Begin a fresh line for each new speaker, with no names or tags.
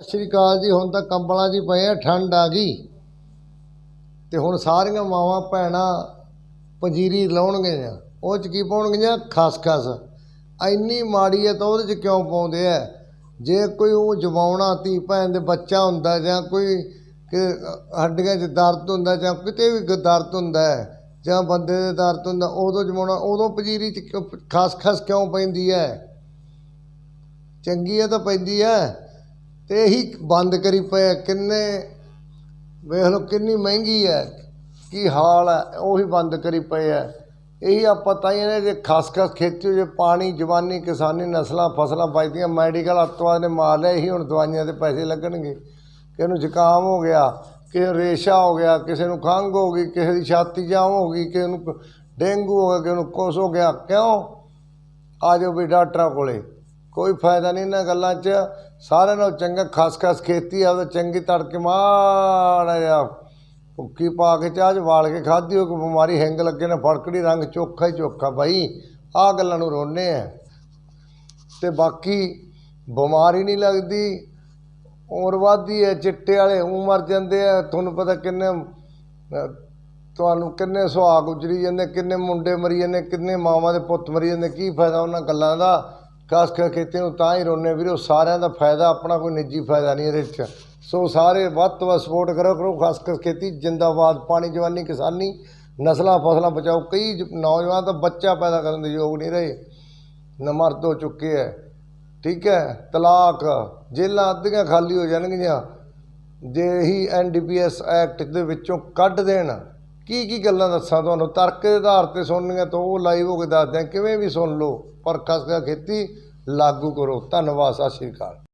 ਸਤਿ ਸ਼੍ਰੀ ਅਕਾਲ ਜੀ, ਹੁਣ ਤਾਂ ਕੰਬਲਾਂ 'ਚ ਹੀ ਪਏ ਆ, ਠੰਡ ਆ ਗਈ। ਤੇ ਹੁਣ ਸਾਰੀਆਂ ਮਾਵਾਂ, ਭੈਣਾਂ ਪੰਜੀਰੀ ਲਾਉਣਗੀਆਂ ਉਹ 'ਚ ਕੀ ਪਾਉਣਗੀਆਂ? ਖਸਖਸ ਇੰਨੀ ਮਾੜੀ ਹੈ ਤਾਂ ਉਹਦੇ 'ਚ ਕਿਉਂ ਪਾਉਂਦੇ ਆ? ਜੇ ਕੋਈ ਉਹ ਜਵਾਉਣਾ ਧੀ ਭੈਣ ਦੇ ਬੱਚਾ ਹੁੰਦਾ ਜਾਂ ਕੋਈ ਕਿ ਹੱਡੀਆਂ 'ਚ ਦਰਦ ਹੁੰਦਾ ਜਾਂ ਕਿਤੇ ਵੀ ਦਰਦ ਹੁੰਦਾ ਜਾਂ ਬੰਦੇ ਦੇ ਦਰਦ ਹੁੰਦਾ, ਉਦੋਂ ਜਮਾਉਣਾ ਉਦੋਂ ਪੰਜੀਰੀ 'ਚ ਕਿਉਂ- ਖਸਖਸ ਕਿਉਂ ਪੈਂਦੀ ਹੈ? ਚੰਗੀ ਹੈ ਤਾਂ ਪੈਂਦੀ ਹੈ। ਤੇ ਇਹੀ ਬੰਦ ਕਰੀ ਪਏ ਆ। ਕਿੰਨੇ, ਵੇਖ ਲਓ ਕਿੰਨੀ ਮਹਿੰਗੀ ਹੈ, ਕੀ ਹਾਲ ਹੈ, ਉਹੀ ਬੰਦ ਕਰੀ ਪਏ ਹੈ ਇਹੀ ਆਪਾਂ ਤਾਂ ਹੀ ਨੇ ਜੇ ਖਸਖਸ ਖੇਤੀ ਜੇ ਪਾਣੀ, ਜਵਾਨੀ, ਕਿਸਾਨੀ ਨਸਲਾਂ, ਫਸਲਾਂ ਬਚਦੀਆਂ ਮੈਡੀਕਲ ਅੱਤਵਾਦ ਨੇ ਮਾਰ ਲਿਆ, ਇਹੀ ਹੁਣ ਦਵਾਈਆਂ ਦੇ ਪੈਸੇ ਲੱਗਣਗੇ। ਕਿਸੇ ਨੂੰ ਜ਼ੁਕਾਮ ਹੋ ਗਿਆ ਕਿਸੇ ਨੂੰ ਰੇਸ਼ਾ ਹੋ ਗਿਆ, ਕਿਸੇ ਨੂੰ ਖੰਘ ਹੋ ਗਈ, ਕਿਸੇ ਦੀ ਛਾਤੀ ਜਾਮ ਹੋ ਗਈ, ਕਿਸੇ ਨੂੰ ਡੇਂਗੂ ਹੋ ਗਿਆ, ਕਿਸੇ ਨੂੰ ਕੁਛ ਹੋ ਗਿਆ। ਕਿਉਂ? ਆ ਜਾਓ ਵੀ ਡਾਕਟਰਾਂ ਕੋਲੇ। ਕੋਈ ਫਾਇਦਾ ਨਹੀਂ ਇਹਨਾਂ ਗੱਲਾਂ 'ਚ। ਸਾਰਿਆਂ ਨਾਲੋਂ ਚੰਗਾ ਖਸਖਸ ਖੇਤੀ ਆ ਉਹ ਚੰਗੀ ਤੜਕੇ ਮਾੜਾ ਜਿਹਾ ਭੁੱਕੀ ਪਾ ਕੇ ਚਾਹ 'ਚ ਵਾਲ ਕੇ ਖਾਧੀ ਹੋ ਕੋਈ ਬਿਮਾਰੀ ਹੈਂਗ ਲੱਗੇ ਨਾ, ਫੜਕੜੀ ਰੰਗ ਚੋਖਾ ਹੀ ਚੋਖਾ ਬਾਈ, ਆਹ ਗੱਲਾਂ ਨੂੰ ਰੋਨੇ ਆ। ਤੇ ਬਾਕੀ ਬਿਮਾਰੀ ਨਹੀਂ ਲੱਗਦੀ, ਉਮਰ ਵੱਧਦੀ ਹੈ, ਚਿੱਟੇ ਵਾਲੇ ਉਹ ਮਰ ਜਾਂਦੇ ਆ, ਤੁਹਾਨੂੰ ਪਤਾ ਕਿੰਨੇ, ਤੁਹਾਨੂੰ ਕਿੰਨੇ ਸੁਹਾਗ ਉਜੜੀ ਜਾਂਦੇ, ਕਿੰਨੇ ਮੁੰਡੇ ਮਰੀ ਜਾਂਦੇ, ਕਿੰਨੇ ਮਾਵਾਂ ਦੇ ਪੁੱਤ ਮਰੀ ਜਾਂਦੇ, ਕੀ ਫਾਇਦਾ ਉਹਨਾਂ ਗੱਲਾਂ ਦਾ? ਖਾਸ ਕਰ ਖੇਤੀ ਨੂੰ ਤਾਂ ਹੀ ਰੋਨੇ ਵੀਰੋ ਸਾਰਿਆਂ ਦਾ ਫਾਇਦਾ, ਆਪਣਾ ਕੋਈ ਨਿੱਜੀ ਫਾਇਦਾ ਨਹੀਂ ਇਹਦੇ 'ਚ। ਸੋ ਸਾਰੇ ਵੱਧ ਤੋਂ ਵੱਧ ਸਪੋਰਟ ਕਰੋ ਕਰੋ ਖਾਸ ਕਰ ਖੇਤੀ, ਜਿੰਦਾਬਾਦ, ਪਾਣੀ, ਜਵਾਨੀ, ਕਿਸਾਨੀ, ਨਸਲਾਂ, ਫਸਲਾਂ ਬਚਾਓ। ਕਈ ਨੌਜਵਾਨ ਤਾਂ ਬੱਚਾ ਪੈਦਾ ਕਰਨ ਦੇ ਯੋਗ ਨਹੀਂ ਰਹੇ। ਨਮਰਦ ਹੋ ਚੁੱਕੇ ਹੈ ਠੀਕ ਹੈ ਤਲਾਕ। ਜੇਲਾਂ ਅੱਧੀਆਂ ਖਾਲੀ ਹੋ ਜਾਣਗੀਆਂ। ਜੇ ਹੀ ਐਨਡੀਪੀਐਸ ਐਕਟ ਦੇ ਵਿੱਚੋਂ ਕੱਢ ਦੇਣ ਕੀ ਕੀ ਗੱਲਾਂ ਦੱਸਾਂ ਤੁਹਾਨੂੰ? ਤਰਕ ਦੇ ਆਧਾਰ ਤੇ ਸੁਣਨੀਆਂ ਤਾਂ ਉਹ ਲਾਈਵ ਹੋ ਕੇ ਦੱਸਦੇ ਆ। ਕਿਵੇਂ ਵੀ ਸੁਣ ਲਓ, ਪਰ ਖਾਸ ਖੇਤੀ ਲਾਗੂ ਕਰੋ। ਧੰਨਵਾਦ, ਸਤਿ ਸ਼੍ਰੀ ਅਕਾਲ।